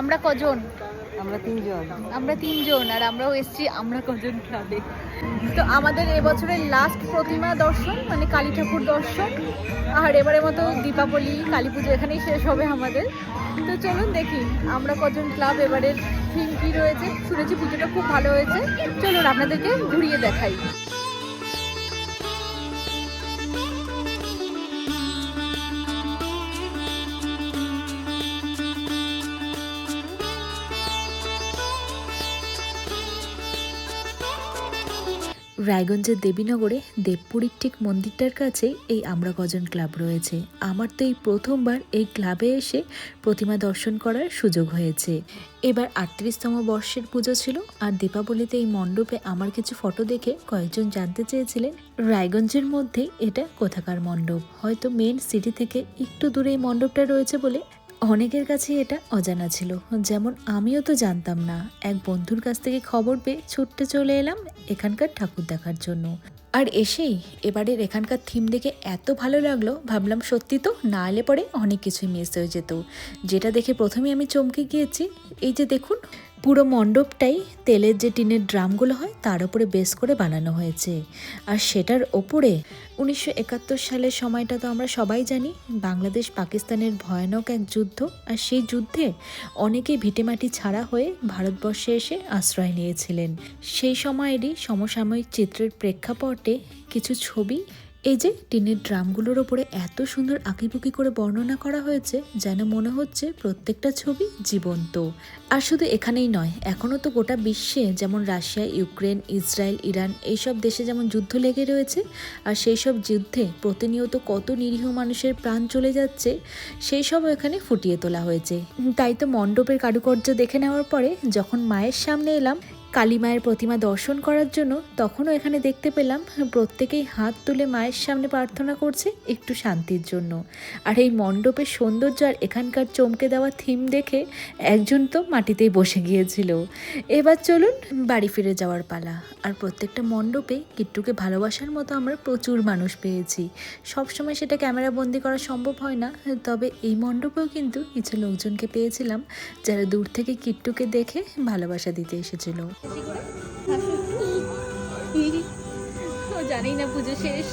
আমরা কজন? আমরা তিনজন। আমরা তিনজন আর আমরাও এসেছি আমরা কজন ক্লাবে তো আমাদের এবছরের লাস্ট প্রতিমা দর্শন মানে কালী ঠাকুর দর্শন আর এবারের মতো দীপাবলি কালী পুজো এখানেই শেষ হবে আমাদের। তো চলুন দেখি আমরা কজন ক্লাব এবারের থিম কী রয়েছে? শুনেছি পুজোটা খুব ভালো হয়েছে। চলুন আপনাদেরকে ঘুরিয়ে দেখাই। রায়গঞ্জের দেবীনগরে দেবপুরীর ঠিক মন্দিরটার কাছে এই আমরা গজন ক্লাব রয়েছে। আমার তো এই প্রথমবার এই ক্লাবে এসে প্রতিমা দর্শন করার সুযোগ হয়েছে। এবার আটত্রিশতম বর্ষের পুজো ছিল আর দীপাবলিতে এই মণ্ডপে আমার কিছু ফটো দেখে কয়েকজন জানতে চেয়েছিলেন রায়গঞ্জের মধ্যে এটা কোথাকার মণ্ডপ। হয়তো মেন সিটি থেকে একটু দূরে এই মণ্ডপটা রয়েছে বলে অনেকের কাছে এটা অজানা ছিল। যেমন আমিও তো জানতাম না। এক বন্ধুর কাছ থেকে খবর পেয়ে ছুটতে চলে এলাম এখানকার ঠাকুর দেখার জন্য। আর এসেই এবারের এখানকার থিম দেখে এত ভালো লাগল, ভাবলাম সত্যি তো না এলে পরে অনেক কিছুই মিস হয়ে যেত। যেটা দেখে প্রথমে আমি চমকে গিয়েছি। এই যে দেখুন পুরো মণ্ডপটাই তেলের যে টিনের ড্রামগুলো হয়, তার উপরে বেস করে বানানো হয়েছে। আর সেটার ওপরে উনিশশো একাত্তর সালের সময়টা তো আমরা সবাই জানি, বাংলাদেশ পাকিস্তানের ভয়ানক এক যুদ্ধ। আর সেই যুদ্ধে অনেকেই ভিটেমাটি ছাড়া হয়ে ভারতবর্ষে এসে আশ্রয় নিয়েছিলেন। সেই সময়েরই সমসাময়িক চিত্রের প্রেক্ষাপটে কিছু ছবি এই যে টিনের ড্রামগুলোর ওপরে এত সুন্দর আঁকিবুকি করে বর্ণনা করা হয়েছে, যেন মনে হচ্ছে প্রত্যেকটা ছবি জীবন্ত। আর শুধু এখানেই নয়, এখনও তো গোটা বিশ্বে যেমন রাশিয়া, ইউক্রেন, ইসরায়েল, ইরান এইসব দেশে যেমন যুদ্ধ লেগে রয়েছে, আর সেই সব যুদ্ধে প্রতিনিয়ত কত নিরীহ মানুষের প্রাণ চলে যাচ্ছে সেই সব এখানে ফুটিয়ে তোলা হয়েছে। তাই তো মণ্ডপের কারুকার্য দেখে নেওয়ার পরে যখন মায়ের সামনে এলাম কালী মায়ের প্রতিমা দর্শন করার জন্য তখনও এখানে দেখতে পেলাম, প্রত্যেকেই হাত তুলে মায়ের সামনে প্রার্থনা করছে একটু শান্তির জন্য। আর এই মণ্ডপের সৌন্দর্য আর এখানকার চমকে দেওয়া থিম দেখে একজন তো মাটিতেই বসে গিয়েছিল। এবার চলুন বাড়ি ফিরে যাওয়ার পালা। আর প্রত্যেকটা মণ্ডপে কিট্টুকে ভালোবাসার মতো আমরা প্রচুর মানুষ পেয়েছি। সবসময় সেটা ক্যামেরা বন্দি করা সম্ভব হয় না, তবে এই মণ্ডপেও কিন্তু কিছু লোকজনকে পেয়েছিলাম যারা দূর থেকে কিট্টুকে দেখে ভালোবাসা দিতে এসেছিল। ও জানেই না পুজো শেষ।